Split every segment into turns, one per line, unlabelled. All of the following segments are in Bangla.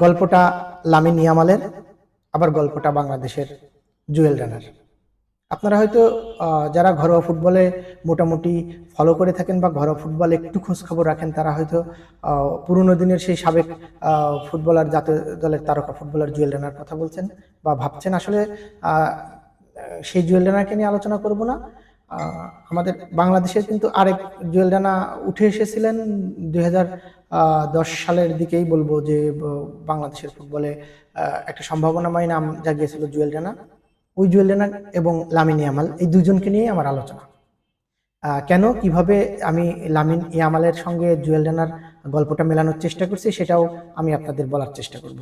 গল্পটা লামিন ইয়ামালের, আবার গল্পটা বাংলাদেশের জুয়েল রানার। আপনারা হয়তো যারা ঘরোয়া ফুটবলে মোটামুটি ফলো করে থাকেন বা ঘরোয়া ফুটবলে একটু খোঁজ খবর রাখেন, তারা হয়তো পুরনো দিনের সেই সাবেক ফুটবলার, জাতীয় দলের তারকা ফুটবলার জুয়েল রানার কথা বলছেন বা ভাবছেন। আসলে সেই জুয়েল রানাকে নিয়ে আলোচনা করব না। আমাদের বাংলাদেশের কিন্তু আরেক জুয়েল রানা উঠে এসেছিলেন দুই সালের দিকেই বলব যে বাংলাদেশের ফুটবলে একটা সম্ভাবনাময় নাম জাগিয়েছিল জুয়েল রানা। ওই জুয়েল রানা এবং লামিন ইয়ামাল, এই দুজনকে নিয়ে আমার আলোচনা। কেন, কীভাবে আমি লামিন ইয়ামালের সঙ্গে জুয়েল রানার গল্পটা মেলানোর চেষ্টা করছি সেটাও আমি আপনাদের বলার চেষ্টা করব।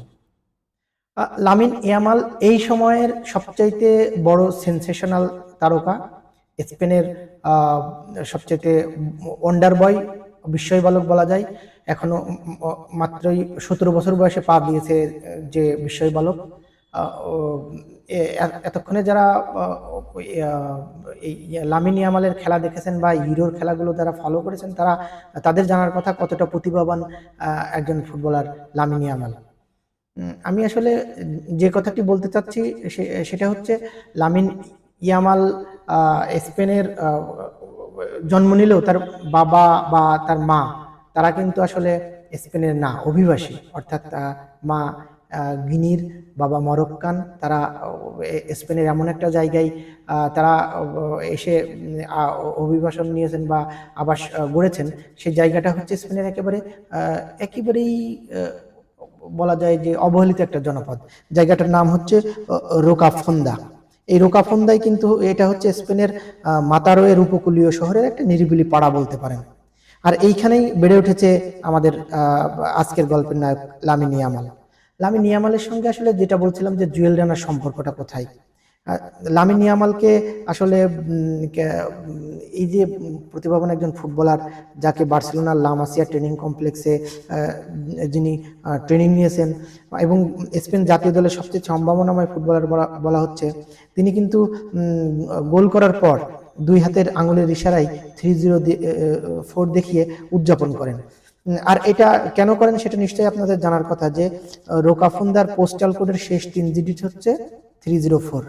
লামিন ইয়ামাল এই সময়ের সবচাইতে বড় সেন্সেশনাল তারকা। স্পেনের সবচাইতে ওয়ান্ডার বয় বিস্ময় বালক বলা যায়। এখনও মাত্রই সতেরো বছর বয়সে পা দিয়েছে যে বিস্ময় বালক। ও, এ- এ- এতক্ষণে যারা এই লামিন ইয়ামালের খেলা দেখেছেন বা হিরোর খেলাগুলো যারা ফলো করেছেন তারা তাদের জানার কথা কতটা প্রতিভাবান একজন ফুটবলার লামিন উম, আমি আসলে যে কথাটি বলতে চাচ্ছি সেটা হচ্ছে লামিন ইয়ামাল স্পেনের জন্ম নিলেও তার বাবা বা তার মা, তারা কিন্তু আসলে স্পেনের না, অভিবাসী। অর্থাৎ মা গিনির বাবা মরক্কান, তারা স্পেনের এমন একটা জায়গায় তারা এসে অভিবাসন নিয়েছেন বা আবাস গড়েছেন। সেই জায়গাটা হচ্ছে স্পেনের একেবারে একেবারেই বলা যায় যে অবহেলিত একটা জনপদ। জায়গাটার নাম হচ্ছে রোকাফন্দা। এই রোকাফন্দাই কিন্তু এটা হচ্ছে স্পেনের মাতারোয়ের উপকূলীয় শহরের একটা নিরিবিলি পাড়া বলতে পারেন। আর এইখানেই বেড়ে উঠেছে আমাদের আজকের গল্পের নায়ক লামিনিয়ামাল লামিনিয়ামালের সঙ্গে আসলে যেটা বলছিলাম যে জুয়েল রানার সম্পর্কটা কোথায়? লামিন ইয়ামালকে আসলে এই যে প্রতিভাবান একজন ফুটবলার যাকে বার্সেলোনার লামাসিয়া ট্রেনিং কমপ্লেক্সে যিনি ট্রেনিং নিয়েছেন এবং স্পেন জাতীয় দলের সবচেয়ে সম্ভাবনাময় ফুটবলার বলা- বলা হচ্ছে, তিনি কিন্তু গোল করার পর দুই হাতের আঙুলের ইশারায় থ্রি জিরো ফোর দেখিয়ে উদযাপন করেন। আর এটা কেন করেন সেটা নিশ্চয়ই আপনাদের জানার কথা যে, রোকাফুন্দার পোস্টাল কোডের শেষ তিন ডিজিট হচ্ছে থ্রি জিরো ফোর।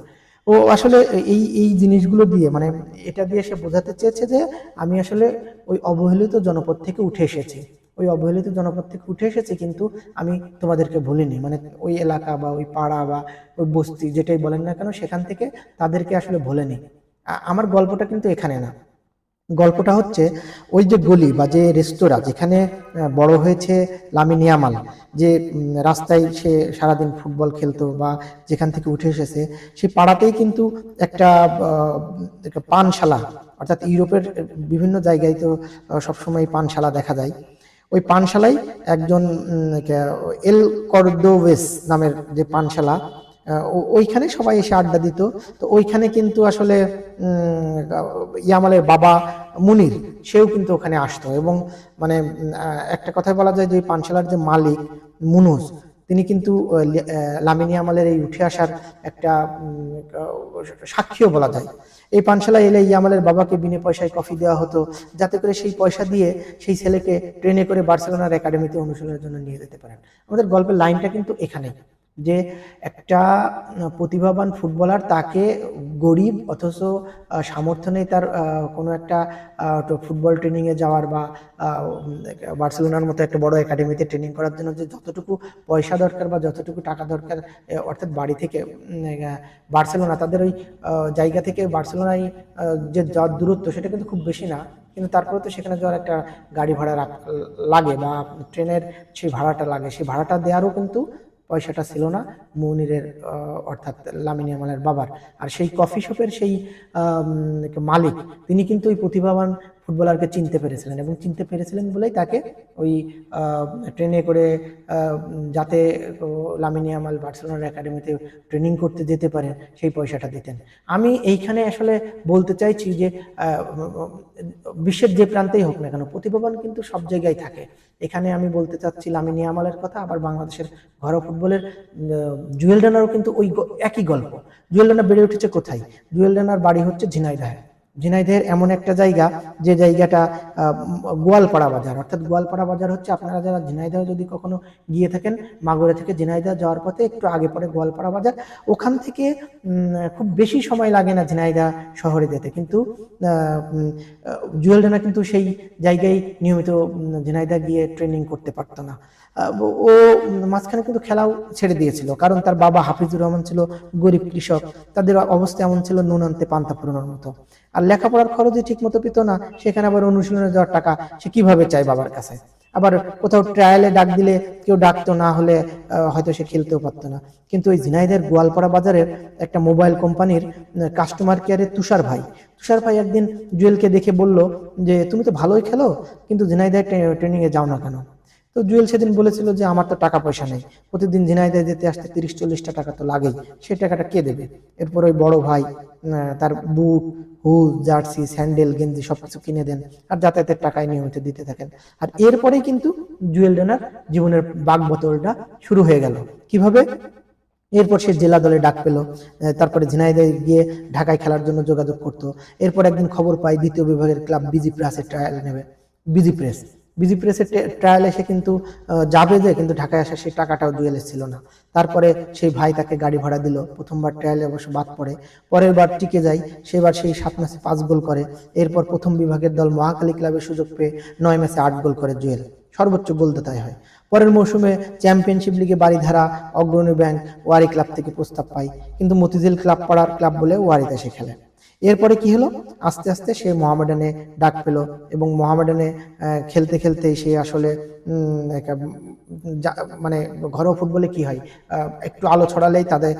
ও আসলে এই এই জিনিসগুলো দিয়ে মানে এটা দিয়ে সে বোঝাতে চেয়েছে যে আমি আসলে ওই অবহেলিত জনপদ থেকে উঠে এসেছি। ওই অবহেলিত জনপদ থেকে উঠে এসেছি কিন্তু আমি তোমাদেরকে ভুলিনি। মানে ওই এলাকা বা ওই পাড়া বা ওই বস্তি যেটাই বলেন না কেন, সেখান থেকে তাদেরকে আসলে ভোলেনি। আমার গল্পটা কিন্তু এখানে না। গল্পটা হচ্ছে ওই যে গলি বা যে রেস্তোরাঁ যেখানে বড় হয়েছে লামিন ইয়ামাল, যে রাস্তায় সে সারাদিন ফুটবল খেলতো বা যেখান থেকে উঠে এসেছে সেই পাড়াতেই কিন্তু একটা একটা পানশালা, অর্থাৎ ইউরোপের বিভিন্ন জায়গায় তো সবসময় পানশালা দেখা যায়। ওই পানশালায় একজন এল কর্দোভেস নামের যে পানশালা ওইখানে সবাই এসে আড্ডা দিত। তো ওইখানে কিন্তু আসলে ইয়ামালের বাবা মুনির, সেও কিন্তু ওখানে আসতো। এবং মানে একটা কথা বলা যায় যে পানশালার যে মালিক মুনুজ, তিনি কিন্তু লামিন ইয়ামালের এই উঠে আসার একটা সাক্ষীও বলা যায়। এই পানশালায় এলে ইয়ামালের বাবাকে বিনে পয়সায় কফি দেওয়া হতো, যাতে করে সেই পয়সা দিয়ে সেই ছেলেকে ট্রেনে করে বার্সেলোনার একাডেমিতে অনুশীলনের জন্য নিয়ে যেতে পারেন। আমাদের গল্পের লাইনটা কিন্তু এখানে যে একটা প্রতিভাবান ফুটবলার তাকে গরিব অথচ সামর্থ্য নেই তার কোনো একটা ফুটবল ট্রেনিংয়ে যাওয়ার বা বার্সেলোনার মতো একটা বড় একাডেমিতে ট্রেনিং করার জন্য যে যতটুকু পয়সা দরকার বা যতটুকু টাকা দরকার অর্থাৎ বাড়ি থেকে বার্সেলোনা, তাদের ওই জায়গা থেকে বার্সেলোনায় যে যাওয়ার দূরত্ব সেটা কিন্তু খুব বেশি না। কিন্তু তারপরে তো সেখানে যাওয়ার একটা গাড়ি ভাড়া লাগে বা ট্রেনের সেই ভাড়াটা লাগে। সেই ভাড়াটা দেওয়ারও কিন্তু পয়সাটা ছিল না, মনিরের অর্থাৎ লামিনী আমলের বাবার। আর সেই কফি শপের সেই মালিক, তিনি কিন্তু ওই প্রতিভাবান ফুটবলারকে চিনতে পেরেছিলেন এবং চিনতে পেরেছিলেন বলেই তাকে ওই ট্রেনে করে যাতে লামিন ইয়ামাল বার্সেলোনার একাডেমিতে ট্রেনিং করতে যেতে পারেন সেই পয়সাটা দিতেন। আমি এইখানে আসলে বলতে চাইছি যে বিশ্বের যে প্রান্তেই হোক না কেন, প্রতিভাবান কিন্তু সব জায়গায় থাকে। এখানে আমি বলতে চাচ্ছি লামিন ইয়ামালের কথা, আবার বাংলাদেশের ঘরোয়া ফুটবলের জুয়েল রানারও কিন্তু ওই একই গল্প। জুয়েল রানা বেড়ে উঠেছে কোথায়? জুয়েল রানার বাড়ি হচ্ছে ঝিনাইদহে। ঝিনাইদহের এমন একটা জায়গা যে জায়গাটা গোয়ালপাড়া বাজার। অর্থাৎ গোয়ালপাড়া বাজার হচ্ছে আপনারা যারা ঝিনাইদহ যদি কখনো গিয়ে থাকেন মাগুরা থেকে ঝিনাইদহ যাওয়ার পথে একটু আগে পরে গোয়ালপাড়া বাজার ওখান থেকে খুব বেশি সময় লাগে না ঝিনাইদহ শহরে যেতে। কিন্তু আহ, উম, আহ, জুয়েল কিন্তু সেই জায়গায় নিয়মিত উম, ঝিনাইদহ গিয়ে ট্রেনিং করতে পারতো না। ও মাঝখানে কিন্তু খেলাও ছেড়ে দিয়েছিল। কারণ তার বাবা হাফিজুর রহমান ছিল গরিব কৃষক, তাদের অবস্থা এমন ছিল নুন আনতে পান্তা পুরোনোর মতো। আর লেখাপড়ার খরচই ঠিক মতো পেত না, সেখানে আবার অনুশীলনে যাওয়ার টাকা সে কীভাবে চায় বাবার কাছে? আবার কোথাও ট্রায়ালে ডাক দিলে কেউ ডাকতো না হলে হয়তো সে খেলতেও পারতো না। কিন্তু ওই ঝিনাইদের গোয়ালপাড়া বাজারের একটা মোবাইল কোম্পানির কাস্টমার কেয়ারের তুষার ভাই তুষার ভাই একদিন জুয়েলকে দেখে বলল যে, তুমি তো ভালোই খেলো, কিন্তু ঝিনাইদের ট্রেনিংয়ে যাও না কেন? তো জুয়েল সেদিন বলেছিল যে, আমার তো টাকা পয়সা নেই। প্রতিদিন ঝিনাইদহ যেতে আসতে তিরিশ চল্লিশটা টাকা তো লাগেই। সেই টাকাটা কে দেবে? এরপর ওই বড় ভাই তার বুট, হুল, জার্সি, স্যান্ডেল, গেঞ্জি সবকিছু কিনে দেন আর যাতায়াতের টাকায় নিয়মিত দিতে থাকেন। আর এরপরেই কিন্তু জুয়েল রানার জীবনের বাঘ বোতলটা শুরু হয়ে গেল। কীভাবে? এরপর সে জেলা দলে ডাক পেল। তারপরে ঝিনাইদহে গিয়ে ঢাকায় খেলার জন্য যোগাযোগ করতো। এরপর একদিন খবর পাই দ্বিতীয় বিভাগের ক্লাব বিজি প্রেসের ট্রায়াল নেবে। BG press. বিজি প্রেসের ট্রায়ালে সে কিন্তু যাবে যে, কিন্তু ঢাকায় আসা সেই টাকাটাও জুয়েলের ছিল না। তারপরে সেই ভাই তাকে গাড়ি ভাড়া দিল। প্রথমবার ট্রায়ালে অবশ্য বাদ পড়ে। পরের বার টিকে যায়। সেবার সেই সাত ম্যাচে পাঁচ গোল করে। এরপর প্রথম বিভাগের দল মহাকালী ক্লাবের সুযোগ পেয়ে নয় ম্যাচে আট গোল করে জুয়েল। সর্বোচ্চ গোলদাতাই হয়। পরের মৌসুমে চ্যাম্পিয়নশিপ লিগে বাড়িধারা অগ্রণী ব্যাংক, ওয়ারি ক্লাব থেকে প্রস্তাব পায়। কিন্তু মতিঝিল ক্লাব পাড়ার ক্লাব বলে ওয়ারিতে সে খেলে। এরপরে কি হলো? আস্তে আস্তে সে মোহামেডানে ডাক পেল এবং মোহামেডানে খেলতে খেলতে সে আসলে মানে ঘরোয়া ফুটবলে কি হয়? একটু আলো ছড়ালেই তাদের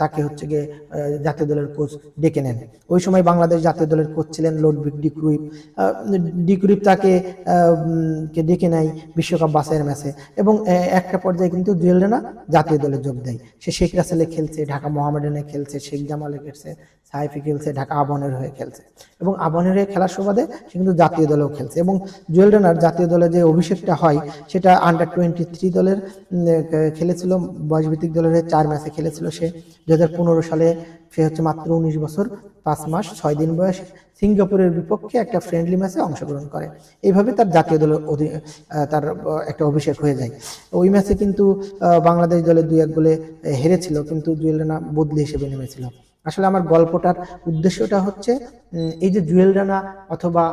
তাকে হচ্ছে গিয়ে জাতীয় দলের কোচ ডেকে নেন। ওই সময় বাংলাদেশ জাতীয় দলের কোচ ছিলেন লোডভিক ডিক্রুইপ ডিক্রুইপ তাকে কে ডেকে নেয় বিশ্বকাপ বাসের ম্যাচে এবং একটা পর্যায়ে কিন্তু জুয়েল রানা জাতীয় দলে যোগ দেয়। সে শেখ রাসেলে খেলছে, ঢাকা মোহামেডানে খেলছে, শেখ জামালে খেলছে সাইফি খেলছে, ঢাকা আবনের হয়ে খেলছে। এবং আবনের হয়ে খেলার সুবাদে সে কিন্তু জাতীয় দলেও খেলছে। এবং জুয়েল রানার জাতীয় দলে যে অভিষেকটা হয়, সেটা আন্ডার টোয়েন্টি থ্রি দলের খেলেছিল, বয়সভিত্তিক দলের চার ম্যাচে খেলেছিল সে। দু হাজার পনেরো সালে সে হচ্ছে মাত্র উনিশ বছর, পাঁচ মাস, ছয় দিন বয়সে সিঙ্গাপুরের বিপক্ষে একটা ফ্রেন্ডলি ম্যাচে অংশগ্রহণ করে। এইভাবে তার জাতীয় দলের অধি- তার একটা অভিষেক হয়ে যায়। ওই ম্যাচে কিন্তু বাংলাদেশ দলের দুই এক গোলে হেরেছিল, কিন্তু জুয়েল রানা বদলি হিসেবে নেমেছিল। আসলে আমার গল্পটার উদ্দেশ্যটা হচ্ছে এই যে জুয়েল রানা অথবা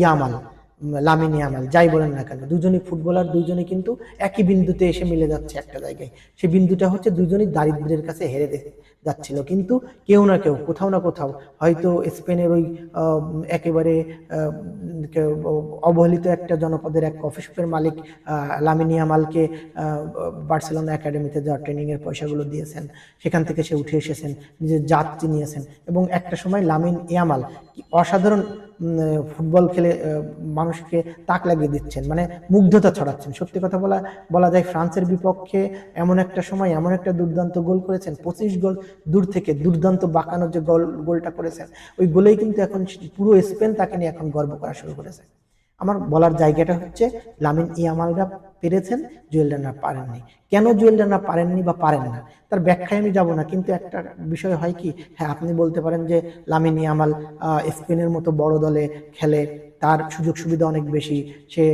ইয়ামাল। লামিন ইয়ামাল যাই বলেন না কেন দুজনই ফুটবলার দুজনে কিন্তু একই বিন্দুতে এসে মিলে যাচ্ছে একটা জায়গায়। সেই বিন্দুটা হচ্ছে দুজনই দারিদ্র্যের কাছে হেরে যাচ্ছিল। কিন্তু কেউ না কেউ কোথাও না কোথাও হয়তো স্পেনের ওই একেবারে অবহেলিত একটা জনপদের এক কফি শপের মালিক লামিন আহ, বার্সেলোনা একাডেমিতে যাওয়ার ট্রেনিংয়ের পয়সাগুলো দিয়েছেন। সেখান থেকে সে উঠে এসেছেন নিজের জাত চিনিয়েছেন। এবং একটা সময় লামিন ইয়ামাল অসাধারণ ফুটবল খেলে মানুষকে তাক লাগিয়ে দিচ্ছেন মানে মুগ্ধতা ছড়াচ্ছেন। সত্যি কথা বলা বলা যায় ফ্রান্সের বিপক্ষে এমন একটা সময়, এমন একটা দুর্দান্ত গোল করেছেন, পঁচিশ গোল দূর থেকে দুর্দান্ত বাঁকানোর যে গোল, গোলটা করেছেন, ওই গোলেই কিন্তু এখন পুরো স্পেন তাকে নিয়ে এখন গর্ব করা শুরু করেছে। আমার বলার জায়গাটা হচ্ছে, লামিন ইয়ামালরা পেরেছেন, জুয়েল রানা পারেননি। কেন জুয়েল রানা পারেননি বা পারেন না? তার ব্যাখ্যায় আমি যাব না, কিন্তু একটা বিষয় হয় কি হ্যাঁ আপনি বলতে পারেন যে, লামিন ইয়ামাল স্পেনের মতো বড় দলে খেলে তার সুযোগ সুবিধা অনেক বেশি। সে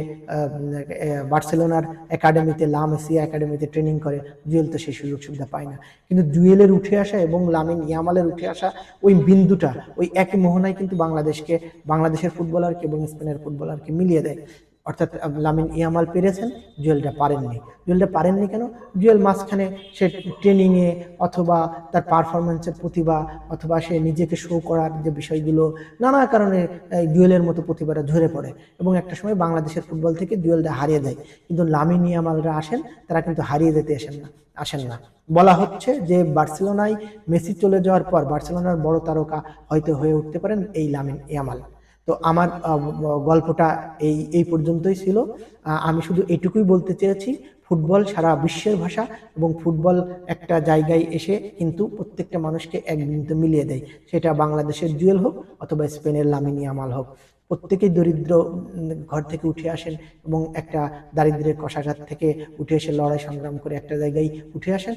বার্সেলোনার একাডেমিতে, লা মেসিয়া একাডেমিতে ট্রেনিং করে। জুয়েল তো সেই সুযোগ সুবিধা পায় না। কিন্তু জুয়েলের উঠে আসা এবং লামিন ইয়ামালের উঠে আসা ওই বিন্দুটা, ওই একই মোহনায় কিন্তু বাংলাদেশকে, বাংলাদেশের ফুটবলারকে এবং স্পেনের ফুটবলারকে মিলিয়ে দেয়। অর্থাৎ লামিন ইয়ামাল পেরেছেন, জুয়েলটা পারেননি। জুয়েলটা পারেননি কেন? জুয়েল মাঝখানে সে ট্রেনিংয়ে অথবা তার পারফরমেন্সের প্রতিভা অথবা সে নিজেকে শো করার যে বিষয়গুলো, নানা কারণে এই জুয়েলের মতো প্রতিভাটা ঝরে পড়ে এবং একটা সময় বাংলাদেশের ফুটবল থেকে জুয়েলটা হারিয়ে দেয় কিন্তু লামিন ইয়ামালরা আসেন, তারা কিন্তু হারিয়ে যেতে আসেন না আসেন না। বলা হচ্ছে যে বার্সেলোনায় মেসি চলে যাওয়ার পর বার্সেলোনার বড় তারকা হয়তো হয়ে উঠতে পারেন এই লামিন ইয়ামাল। তো আমার গল্পটা এই এই পর্যন্তই ছিল। আমি শুধু এটুকুই বলতে চেয়েছি, ফুটবল সারা বিশ্বের ভাষা এবং ফুটবল একটা জায়গায় এসে কিন্তু প্রত্যেকটা মানুষকে এক বিন্দুতে মিলিয়ে দেয়। সেটা বাংলাদেশের জুয়েল হোক অথবা স্পেনের লামিনী আমাল হোক। প্রত্যেকেই দরিদ্র ঘর থেকে উঠে আসেন এবং একটা দারিদ্রের কষাঘাত থেকে উঠে এসে লড়াই সংগ্রাম করে একটা জায়গায় উঠে আসেন।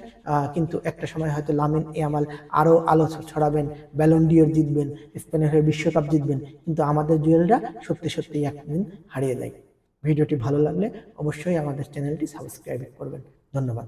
কিন্তু একটা সময় হয়তো লামিন আমাল আরও আলো ছড়াবেন ব্যালন্ডিওর জিতবেন, স্পেনের হয়ে বিশ্বকাপ জিতবেন, কিন্তু আমাদের জুয়েলরা সত্যি সত্যি একদিন হারিয়ে দেয় ভিডিওটি ভালো লাগলে অবশ্যই আমাদের চ্যানেলটি সাবস্ক্রাইব করবেন। ধন্যবাদ।